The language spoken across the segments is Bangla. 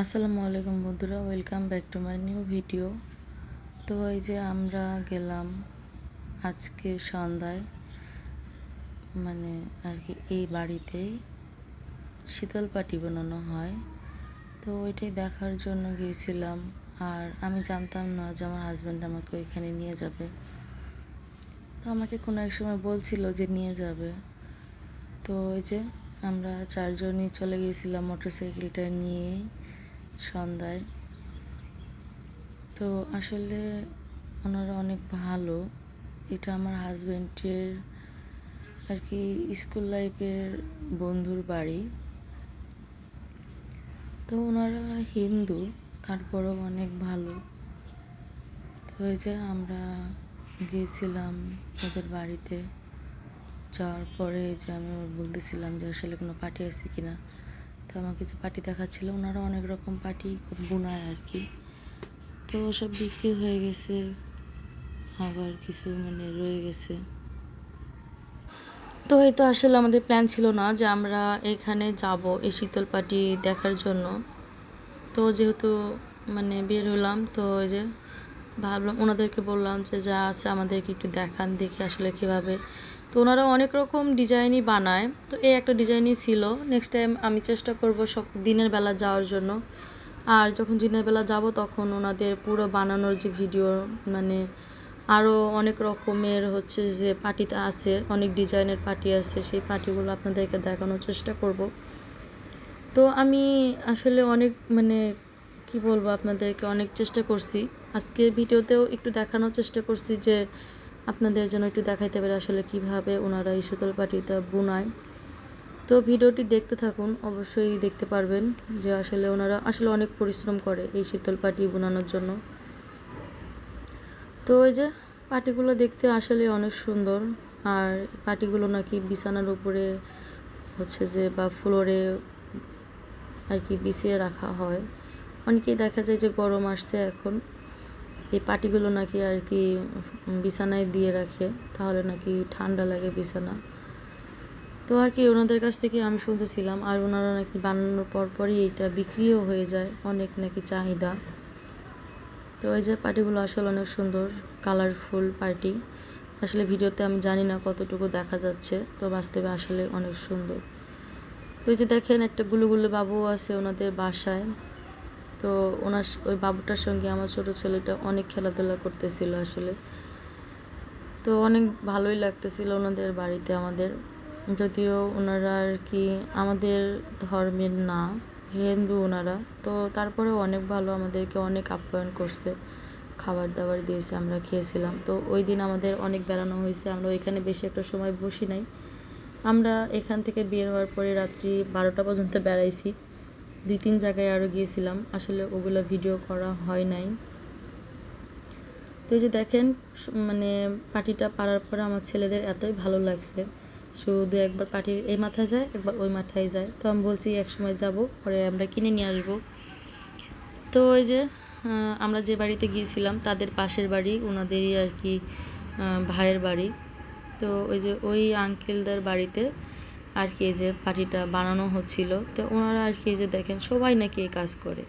আসসালামু আলাইকুম বন্ধুরা welcome back to my new video তো এই যে আমরা গেলাম আজকে সন্ধ্যায় মানে আর কি এই বাড়িতেই শীতল পাটি বানানো হয়। তো ওইটাই দেখার জন্য গিয়েছিলাম, আর আমি জানতাম না যে আমার হাজব্যান্ড আমাকে ওইখানে নিয়ে যাবে। তো আমাকে কোনো এক সময় বলছিল যে নিয়ে যাবে। তো ওই যে আমরা চারজনই চলে গিয়েছিলাম মোটরসাইকেলটা নিয়েই সন্ধ্যায়। তো আসলে ওনারা অনেক ভালো। এটা আমার হাজব্যান্ডের আর কি স্কুল লাইফের বন্ধুর বাড়ি। তো ওনারা হিন্দু, তারপরেও অনেক ভালো। তো ওই যে আমরা গিয়েছিলাম ওদের বাড়িতে। যাওয়ার পরে যে আমি বলতেছিলাম যে আসলে কোনো পার্টি আছে কিনা। তো আমাকে যে পার্টি দেখাচ্ছিল। ওনারা অনেক রকম খুব বোনায় আর কি তো সব বিক্রি হয়ে গেছে। আবার কিছু মানে রয়ে গেছে। তো এই তো আসলে আমাদের প্ল্যান ছিল না যে আমরা এখানে যাব এই শীতল পাটি দেখার জন্য। তো যেহেতু মানে বের হলাম, তো ওই যে ভাবলাম, ওনাদেরকে বললাম যে যা আছে আমাদেরকে একটু দেখান, দেখি আসলে কীভাবে তো ওনারা অনেক রকম ডিজাইনই বানায়। তো এই একটা ডিজাইনই ছিল। নেক্সট টাইম আমি চেষ্টা করব সব দিনের বেলা যাওয়ার জন্য। আর যখন দিনের বেলা যাব তখন ওনাদের পুরো বানানোর যে ভিডিও মানে আরও অনেক রকমের হচ্ছে যে পার্টিতে আছে, অনেক ডিজাইনের পার্টি আছে, সেই পার্টিগুলো আপনাদেরকে দেখানোর চেষ্টা করব। তো আমি আসলে অনেক মানে কি বলব আপনাদেরকে, অনেক চেষ্টা করছি। আজকের ভিডিওতেও একটু দেখানোর চেষ্টা করছি যে আপনাদের জন্য একটু দেখাইতে পারে আসলে কীভাবে ওনারা এই শীতল পাটিটা বোনায়। তো ভিডিওটি দেখতে থাকুন, অবশ্যই দেখতে পারবেন যে আসলে ওনারা আসলে অনেক পরিশ্রম করে এই শীতল পাটি বোনানোর জন্য। তো ওই যে পাটিগুলো দেখতে আসলে অনেক সুন্দর, আর পাটিগুলো নাকি বিছানার উপরে হচ্ছে যে বা ফ্লোরে আর কি বিছিয়ে রাখা হয়। অনেকেই দেখা যায় যে গরম আসছে এখন। এই পাটিগুলো নাকি আর কি বিছানায় দিয়ে রাখে, তাহলে নাকি ঠান্ডা লাগে বিছানা। তো আর কি, ওনাদের কাছ থেকে আমি শুনতেছিলাম, আর ওনারা নাকি বানানোর পর পরই এইটা বিক্রিও হয়ে যায়, অনেক নাকি চাহিদা। তো ওই যে পার্টিগুলো আসলে অনেক সুন্দর কালারফুল পার্টি আসলে ভিডিওতে আমি জানি না কতটুকু দেখা যাচ্ছে, তো বাস্তবে আসলে অনেক সুন্দর। তো ওই যে দেখেন, একটা গুলুগুলো বাবু আছে ওনাদের বাসায়। তো ওনার ওই বাবুটার সঙ্গে আমার ছোট ছেলেটা অনেক খেলাধুলা করতেছিল আসলে। তো অনেক ভালোই লাগতেছিল ওনাদের বাড়িতে আমাদের। যদিও ওনারা আর কি আমাদের ধর্মের না, হিন্দু ওনারা। তো তারপরেও অনেক ভালো আমাদেরকে অনেক আপ্যায়ন করছে। খাবার দাবার দিয়েছে, আমরা খেয়েছিলাম। তো ওই দিন আমাদের অনেক বেড়ানো হয়েছে, আমরা ওইখানে বেশি একটা সময় বসি নাই। আমরা এখান থেকে বের হওয়ার পরে রাত্রি বারোটা পর্যন্ত বেড়াইছি। দুই তিন জায়গায় আরও গিয়েছিলাম। আসলে ওগুলো ভিডিও করা হয় নাই। তো যে দেখেন মানে পাটিটা পাড়ার পরে আমার ছেলেদের এতই ভালো লাগছে। শুধু একবার পাটির এই মাথায় যায়, একবার ওই মাথায় যায়। তো আমি বলছি, এক সময় যাব, পরে আমরা কিনে নিয়ে আসব। তো ওই যে আমরা যে বাড়িতে গিয়েছিলাম, তাদের পাশের বাড়ি ওনাদেরই আর কি ভাইয়ের বাড়ি। তো ওই যে ওই আঙ্কেলদের বাড়িতে আর কি যে পাটিটা বানানো হচ্ছিল। তো ওনারা আর কি যে দেখেন, সবাই নাকি এই কাজ করে।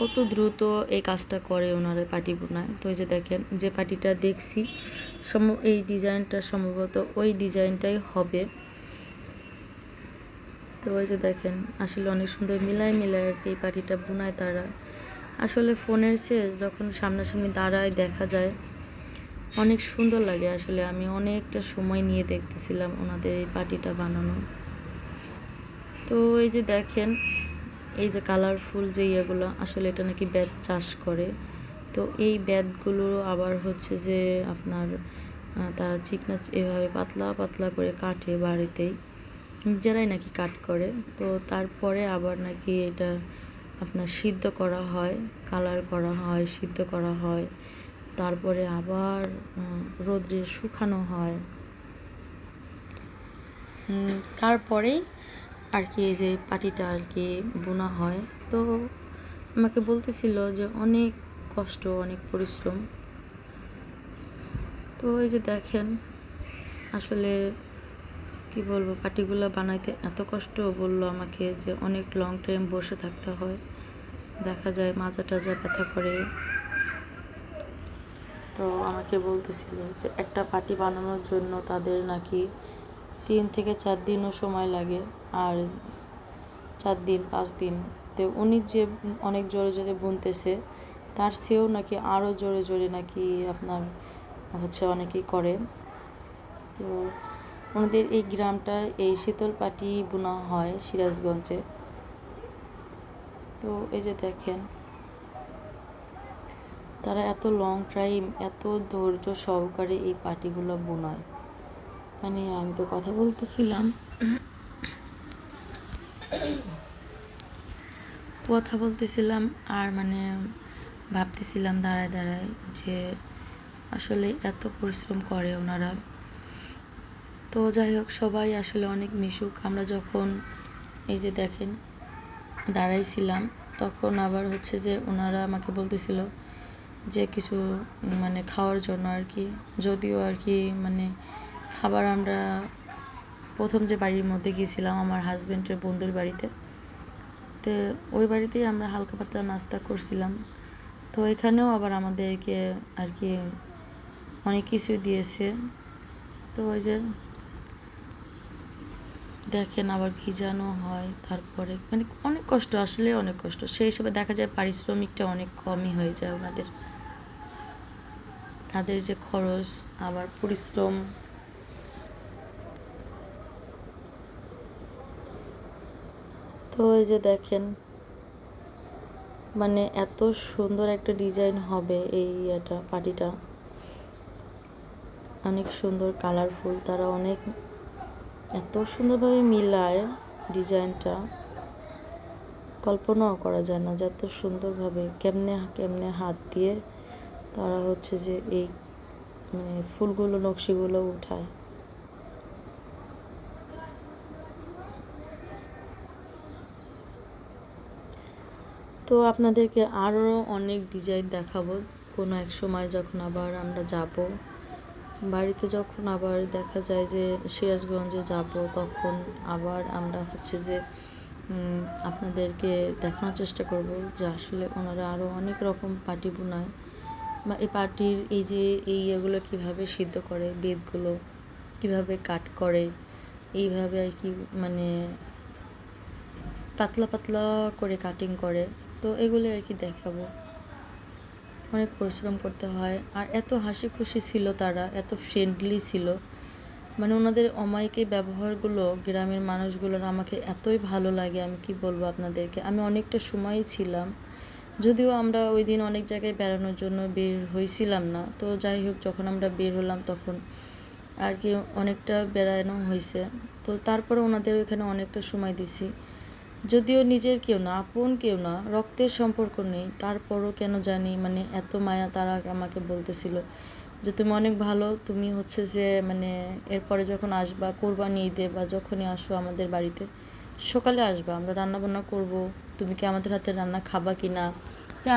কত দ্রুত এই কাজটা করে ওনারা পাটি বোনায়। তো এই যে দেখেন, যে পাটিটা দেখছি সম এই ডিজাইনটা সম্ভবত ওই ডিজাইনটাই হবে। তো ওই যে দেখেন, আসলে অনেক সুন্দর মিলাই মিলায় আর কি এই পাটিটা বোনায় তারা। আসলে ফোনের চেয়ে যখন সামনাসামনি দাঁড়ায় দেখা যায় অনেক সুন্দর লাগে আসলে। আমি অনেকটা সময় নিয়ে দেখতেছিলাম ওনাদের এই পাটিটা বানানো তো এই যে দেখেন, এই যে কালারফুল যে ইয়েগুলো, আসলে এটা নাকি ব্যাত চাষ করে। তো এই ব্যাতগুলো আবার হচ্ছে যে আপনার তারা চিকনা এভাবে পাতলা পাতলা করে কাটে বাড়িতেই। নিজেরাই নাকি কাট করে। তো তারপরে আবার নাকি এটা আপনার সিদ্ধ করা হয় কালার করা হয়, সিদ্ধ করা হয়। তারপরে আবার রোদ্রে শুকানো হয়। তারপরেই আর কি এই যে পাটিটা আর কি বোনা হয়। তো আমাকে বলতেছিল যে অনেক কষ্ট, অনেক পরিশ্রম। তো এই যে দেখেন, আসলে কি বলব, পাটিগুলো বানাইতে এত কষ্ট বলল আমাকে যে অনেক লং টাইম বসে থাকতে হয়। দেখা যায় মাজা টাজা ব্যথা করে। তো আমাকে বলতেছিল যে একটা পাটি বানানোর জন্য তাদের নাকি তিন থেকে চার দিনও সময় লাগে আর চার দিন, পাঁচ দিন। তো উনি যে অনেক জোরে জোরে বুনতেছে, তার চেয়েও নাকি আরও জোরে জোরে নাকি আপনার হচ্ছে অনেকেই করে। তো ওনাদের এই গ্রামটা এই শীতল পাটি বোনা হয় সিরাজগঞ্জে। তো এই যে দেখেন তারা এত লং টাইম এত ধৈর্য সহকারে এই পাটিগুলো বোনায়। মানে আমি তো কথা বলতেছিলাম। কথা বলতেছিলাম আর মানে ভাবতেছিলাম দাঁড়ায় দাঁড়ায় যে আসলে এত পরিশ্রম করে ওনারা। তো যাই হোক, সবাই আসলে অনেক মিশুক। আমরা যখন এই যে দেখেন, দাঁড়াইছিলাম, তখন আবার হচ্ছে যে ওনারা আমাকে বলতেছিল যে কিছু মানে খাওয়ার জন্য আর কি। যদিও আর কি মানে খাবার আমরা প্রথম যে বাড়ির মধ্যে গিয়েছিলাম আমার হাজব্যান্ডের বন্ধুর বাড়িতে, তো ওই বাড়িতেই আমরা হালকা পাতলা নাস্তা করছিলাম। তো এখানেও আবার আমাদেরকে আর কি অনেক কিছু দিয়েছে। তো ওই যে দেখেন আবার ভিজানো হয় তারপরে মানে অনেক কষ্ট, আসলে অনেক কষ্ট। সেই হিসেবে দেখা যায় পারিশ্রমিকটা অনেক কমই হয়ে যায় ওনাদের। তাদের যে খরচ, আবার পরিশ্রম। তো এই যে দেখেন মানে এত সুন্দর একটা ডিজাইন হবে এই এটা পাটিটা। অনেক সুন্দর, কালারফুল, তারা অনেক, এত সুন্দরভাবে মিলায় ডিজাইনটা। কল্পনাও করা যায় না যে এত সুন্দরভাবে কেমনে কেমনে হাত দিয়ে তারা হচ্ছে যে এই মানে ফুলগুলো, নকশিগুলো উঠায়। তো আপনাদেরকে আরও অনেক ডিজাইন দেখাবো। কোনো এক সময় যখন আবার আমরা যাব, বাড়িতে যখন আবার দেখা যায় যে সিরাজগঞ্জে যাব, তখন আবার আমরা হচ্ছে যে আপনাদেরকে দেখানোর চেষ্টা করব যে আসলে ওনারা আরও অনেক রকম পাটি বোনায় এই পাটির এই যে এই ইয়েগুলো কীভাবে সিদ্ধ করে, বেদগুলো কীভাবে কাট করে, এইভাবে আর কি মানে পাতলা পাতলা করে কাটিং করে, তো এগুলো আর কি দেখাবো। অনেক পরিশ্রম করতে হয়। আর এত হাসি খুশি ছিল তারা, এত ফ্রেন্ডলি ছিল। মানে ওনাদের অমায়িক ব্যবহারগুলো গ্রামের মানুষগুলোর আমাকে এতই ভালো লাগে, আমি কি বলব আপনাদেরকে? আমি অনেকটা সময়ই ছিলাম যদিও আমরা ওই দিন অনেক জায়গায় বেড়ানোর জন্য বের হয়েছিলাম না। তো যাই হোক, যখন আমরা বের হলাম তখন আর কি অনেকটা বেড়ানো হয়েছে তো তারপরে ওনাদের ওইখানে অনেকটা সময় দিছি। যদিও নিজের কেউ না, আপন কেউ না, রক্তের সম্পর্ক নেই। তারপরও কেন জানি মানে এত মায়া তারা আমাকে বলতেছিল যে, তুমি অনেক ভালো। তুমি হচ্ছে যে মানে এরপরে যখন আসবা, কোরবানি ঈদে বা যখনই আসো আমাদের বাড়িতে সকালে আসবা, আমরা রান্না বান্না করব। তুমি কি আমাদের হাতে রান্না খাবা কি না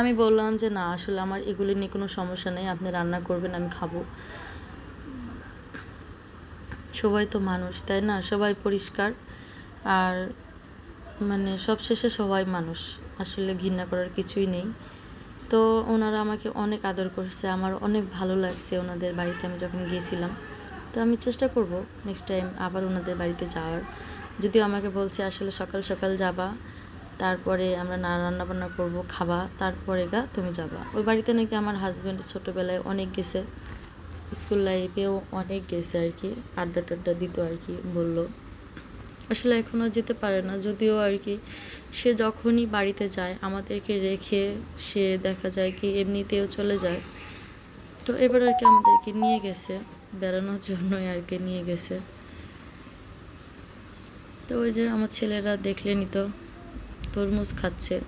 আমি বললাম যে, না, আসলে আমার এগুলি নিয়ে কোনো সমস্যা নেই, আপনি রান্না করবেন, আমি খাব। সবাই তো মানুষ, তাই না? সবাই পরিষ্কার। আর মানে সব শেষে সবাই মানুষ, আসলে ঘৃণা করার কিছুই নেই। তো ওনারা আমাকে অনেক আদর করেছে, আমার অনেক ভালো লাগছে ওনাদের বাড়িতে আমি যখন গিয়েছিলাম। তো আমি চেষ্টা করব নেক্সট টাইম আবার ওনাদের বাড়িতে যাওয়ার। যদিও আমাকে বলছে আসলে সকাল সকাল যাবা, তারপরে আমরা না রান্না বান্না করব, খাবা, তারপরে গা তুমি যাবা। ওই বাড়িতে নাকি আমার হাজব্যান্ড ছোটোবেলায় অনেক গেছে স্কুল লাইফেও অনেক গেছে আর কি, আড্ডা টাড্ডা দিত আর কি, বলল। আসলে এখনও যেতে পারে না, যদিও আর কি, সে যখনই বাড়িতে যায়, আমাদেরকে রেখে সে দেখা যায় কি এমনিতেও চলে যায়। তো এবার আর কি আমাদেরকে নিয়ে গেছে, বেড়ানোর জন্যই আর কি নিয়ে গেছে। তো ওই যে আমার ছেলেরা দেখলেনি তো তরমুজ খাচ্ছে।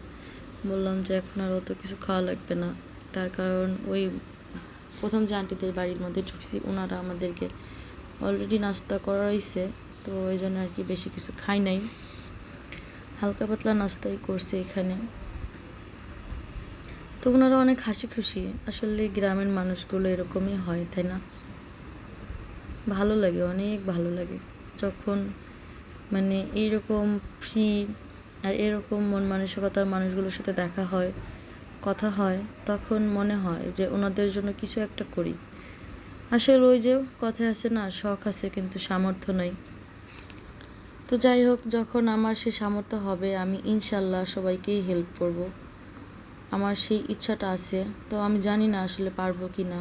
বললাম যে এখন আর অত কিছু খাওয়া লাগবে না। তার কারণ ওই প্রথম যে আন্টিদের বাড়ির মধ্যে ঢুকছি, ওনারা আমাদেরকে অলরেডি নাস্তা করাইছে, তো ওই জন্য আর কি বেশি কিছু খাই নাই। হালকা পাতলা নাস্তাই করছে এখানে। তো ওনারা অনেক হাসি খুশি আসলে গ্রামের মানুষগুলো এরকমই হয়, তাই না? ভালো লাগে, অনেক ভালো লাগে। যখন মানে এইরকম ফ্রি আর এরকম মন মানসিকতার মানুষগুলোর সাথে দেখা হয়, কথা হয়, তখন মনে হয় যে ওনাদের জন্য কিছু একটা করি। আসলে ওই যে কথায় আছে না, শখ আছে কিন্তু সামর্থ্য নেই। তো যাই হোক, যখন আমার সে সামর্থ্য হবে, আমি ইনশাল্লাহ সবাইকেই হেল্প করব। আমার সেই ইচ্ছাটা আছে, তো আমি জানি না আসলে পারব কি না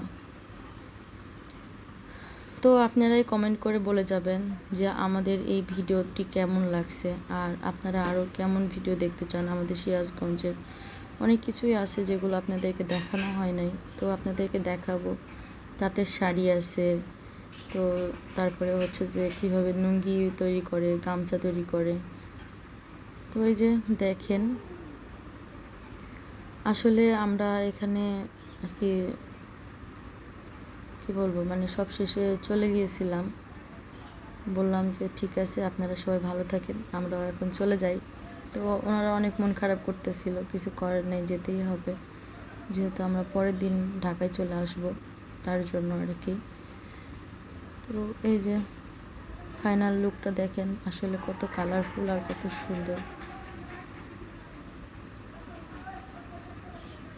তো আপনারাই কমেন্ট করে বলে যাবেন যে আমাদের এই ভিডিওটি কেমন লাগছে আর আপনারা আরও কেমন ভিডিও দেখতে চান আমাদের সিরাজগঞ্জের। অনেক কিছুই আছে যেগুলো আপনাদেরকে দেখানো হয় নাই। তো আপনাদেরকে দেখাবো। তাঁতের শাড়ি আছে। তো তারপরে হচ্ছে যে কীভাবে লুঙ্গি তৈরি করে, গামছা তৈরি করে। তো এই যে দেখেন। আসলে আমরা এখানে আর কি কী বলব মানে সব শেষে চলে গিয়েছিলাম। বললাম যে ঠিক আছে, আপনারা সবাই ভালো থাকেন আমরা এখন চলে যাই। তো ওনারা অনেক মন খারাপ করতেছিল, কিছু করার নেই, যেতেই হবে। যেহেতু আমরা পরের দিন ঢাকায় চলে আসব, তার জন্য আর কি। তো এই যে ফাইনাল লুকটা দেখেন, আসলে কত কালারফুল আর কত সুন্দর।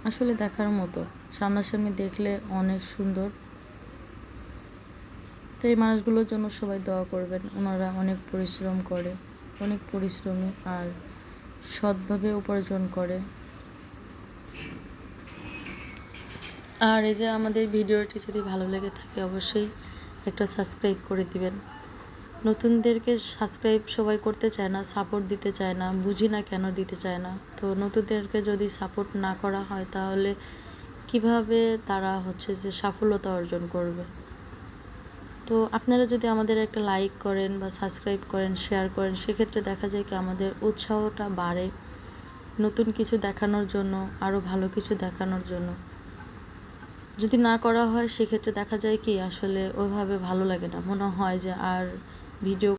আসলে দেখার মতো, সামনাসামনি দেখলে অনেক সুন্দর। তো এই মানুষগুলোর জন্য সবাই দোয়া করবেন। ওনারা অনেক পরিশ্রম করে, অনেক পরিশ্রমী আর সৎভাবে উপার্জন করে। আর এই যে আমাদের ভিডিওটি যদি ভালো লেগে থাকে, অবশ্যই একটা সাবস্ক্রাইব করে দিবেন। নতুনদেরকে সাবস্ক্রাইব সবাই করতে চায় না, সাপোর্ট দিতে চায় না, বুঝি না কেন দিতে চায় না। তো নতুনদেরকে যদি সাপোর্ট না করা হয়, তাহলে কীভাবে তারা হচ্ছে যে সাফল্যতা অর্জন করবে? তো আপনারা যদি আমাদের একটা লাইক করেন বা সাবস্ক্রাইব করেন শেয়ার করেন, সেক্ষেত্রে দেখা যায় কি আমাদের উৎসাহটা বাড়ে নতুন কিছু দেখানোর জন্য আরও ভালো কিছু দেখানোর জন্য। যদি না করা হয়, সেক্ষেত্রে দেখা যায় কি আসলে ওইভাবে ভালো লাগে না। মনে হয় যে আর ভিডিও